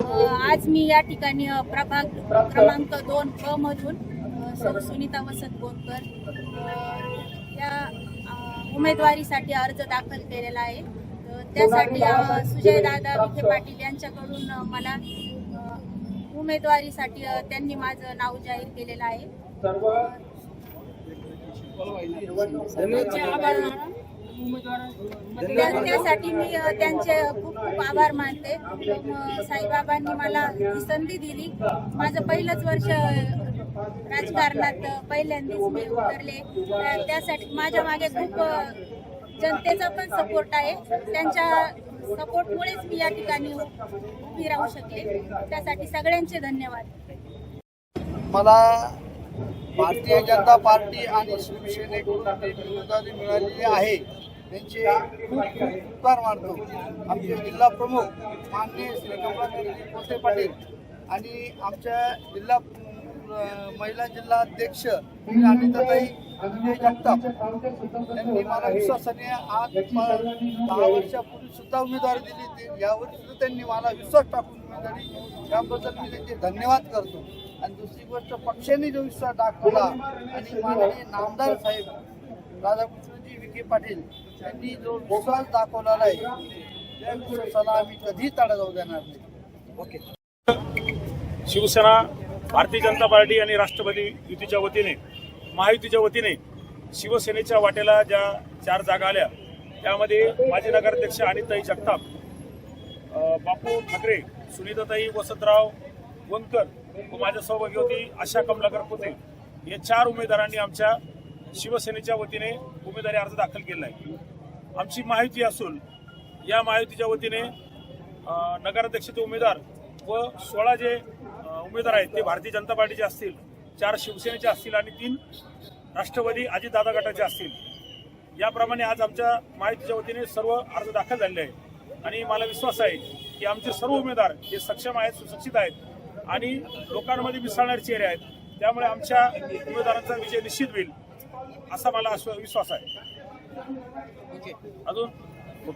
आज मी या ठिकाणी प्रभाग क्रमांक दोन क मधून सुनीता वसंत बोरकर या उमेदवारीसाठी अर्ज दाखल केलेला आहे. त्यासाठी सुजय दादा विखे पाटील यांच्याकडून मला उमेदवारीसाठी त्यांनी माझं नाव जाहीर केलेलं आहे. त्यासाठी मी त्यांचे खूप खूप आभार मानते. साईबाबांनी मला ही संधी दिली. माझं पहिलंच वर्ष राजकारणात पहिल्यांदाच मी उतरले. त्या- त्यासाठी माझ्या मागे खूप जनतेचा पण सपोर्ट आहे. त्यांच्या सपोर्टमुळेच मी या ठिकाणी उभी राहू शकले. त्यासाठी सगळ्यांचे धन्यवाद. मला भारतीय जनता पार्टी आणि शिवसेनेकडून उमेदवारी मिळालेली आहे. त्यांचे खूप उपकार मानतो. आमचे जिल्हा प्रमुख माननीय श्री कमलाकरजी कोसे पाटील आणि आमच्या जिल्हा महिला जिल्हा अध्यक्ष अनिताताई विजय जगताप त्यांनी मला विश्वासाने आज दहा वर्षापूर्वी सुद्धा उमेदवारी दिली यावर यावर्षी सुद्धा त्यांनी मला विश्वास टाकून उमेदवारी याबद्दल मी त्यांचे धन्यवाद करतो. आणि दुसरी गोष्ट पक्षाने जो विश्वास दाखवला आणि माननीय नामदार साहेब राधाकृष्णजी विखे पाटील यांनी जो विश्वास दाखवलेला आहे त्या विश्वासाला आम्ही कधी तडा जाऊ देणार नाही. ओके. शिवसेना भारतीय जनता पार्टी आणि राष्ट्रवादी युतीच्या वतीने महायुतीच्या वतीने शिवसेनेच्या वाटेला ज्या चार जागा आल्या त्यामध्ये माजी नगराध्यक्ष अनिताई जगताप बापू ठाकरे सुनीताताई वसंतराव वनकर व माझ्या सहभागी होती आशा कमलाकर पुते. या चार उमेदवारांनी आमच्या शिवसेनेच्या वतीने उमेदवारी अर्ज दाखल केला आहे आमची माहिती असून या महायुतीच्या वतीने अ, नगराध्यक्षाचे उमेदवार व सोळा जे उमेदवार आहेत ते भारतीय जनता पार्टीचे असतील चार शिवसेनेचे असतील आणि तीन राष्ट्रवादी अजितदादा गटाचे असतील. याप्रमाणे आज आमच्या माहितीच्या वतीने सर्व अर्ज दाखल झालेले आहे आणि मला विश्वास आहे की आमचे सर्व उमेदवार हे सक्षम आहेत सुशिक्षित आहेत आणि लोकांमध्ये मिसळणारे चेहरे आहेत. त्यामुळे आमच्या उमेदवारांचा विजय निश्चित होईल असा मला विश्वास आहे. अजून?